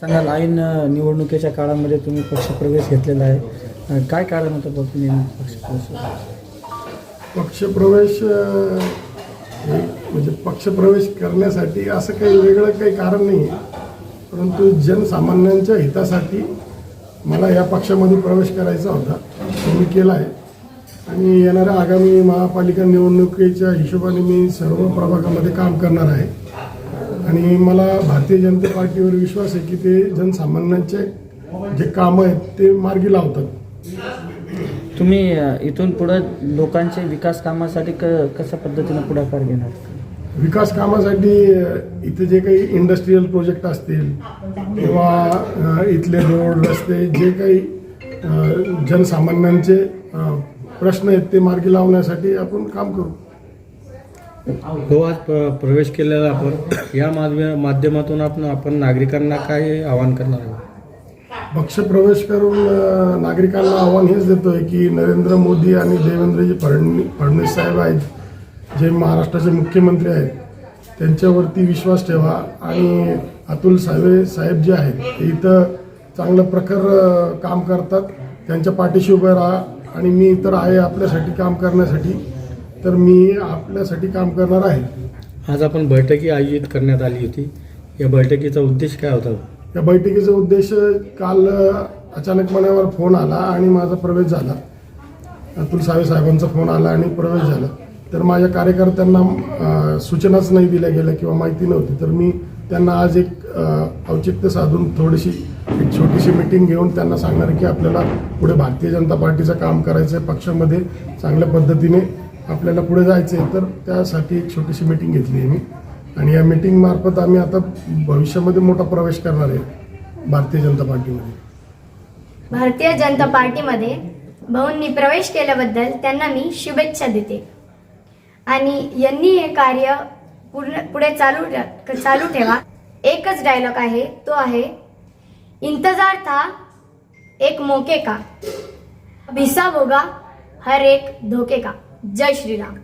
सांगाल ऐन निवडणुकीच्या काळामध्ये तुम्ही पक्षप्रवेश घेतलेला आहे. काय कारण होतं बघ तुम्ही पक्षप्रवेश पक्षप्रवेश हे म्हणजे पक्षप्रवेश करण्यासाठी असं काही वेगळं काही कारण नाही आहे. परंतु जनसामान्यांच्या हितासाठी मला या पक्षामध्ये प्रवेश करायचा होता. तो मी केला आहे. आणि येणाऱ्या आगामी महापालिका निवडणुकीच्या हिशोबाने मी सर्व प्रभागामध्ये काम करणार आहे. आणि मला भारतीय जनता पार्टीवर विश्वास आहे की ते जनसामान्यांचे जे कामं आहेत ते मार्गी लावतात. तुम्ही इथून पुढं लोकांचे विकास कामासाठी क कशा पद्धतीनं पुढाकार घेणार? विकास कामासाठी इथे जे काही इंडस्ट्रीयल प्रोजेक्ट असतील किंवा इथले रोड रस्ते जे काही जनसामान्यांचे प्रश्न आहेत ते मार्गी लावण्यासाठी आपण काम करू. हो आज प्र- प्रवेश केलेला आपण. या माध्यम माध्यमातून आपण आपण नागरिकांना काय आवाहन करणार आहोत? पक्षप्रवेश करून नागरिकांना आव्हान हेच देतोय की नरेंद्र मोदी आणि देवेंद्रजी फडणवीस फडणवीस साहेब आहेत जे महाराष्ट्राचे मुख्यमंत्री आहेत त्यांच्यावरती विश्वास ठेवा. आणि अतुल सावे साहेब जे आहेत ते इथं चांगलं प्रखर काम करतात. त्यांच्या पाठीशी उभं राहा. आणि मी तर आहे आपल्यासाठी काम करण्यासाठी. तर मी आपल्यासाठी काम करणार आहे. आज आपण बैठकी आयोजित करण्यात आली होती. या बैठकीचा उद्देश काय होता? या बैठकीचा उद्देश काल अ, अचानक मनावर फोन आला आणि माझा प्रवेश झाला. अतुल सावे साहेबांचा फोन आला आणि प्रवेश झाला. तर माझ्या कार्यकर्त्यांना अ, सूचनाच नाही दिल्या गेल्या किंवा माहिती नव्हती. तर मी त्यांना आज एक अ, औचित्य साधून थोडीशी एक छोटीशी मिटिंग घेऊन त्यांना सांगणार की आपल्याला पुढे भारतीय जनता पार्टीचं काम करायचं आहे पक्षामध्ये चांगल्या पद्धतीने आपल्याला पुढे जायचं आहे तर त्यासाठी एक छोटीशी मीटिंग घेतली आहे मी. आणि या मीटिंग मार्फत आम्ही आता भविष्यामध्ये मोठा प्रवेश करणार आहे भारतीय जनता पार्टीमध्ये. भारतीय जनता पार्टीमध्ये भाऊंनी प्रवेश केल्याबद्दल त्यांना मी शुभेच्छा देते. आणि यांनी हे कार्य पूर्ण पुढे चालू चालू ठेवा. एकच डायलॉग आहे तो आहे इंतजार था एक मोके का? भिसा होगा हर एक धोके का? जय श्रीराम.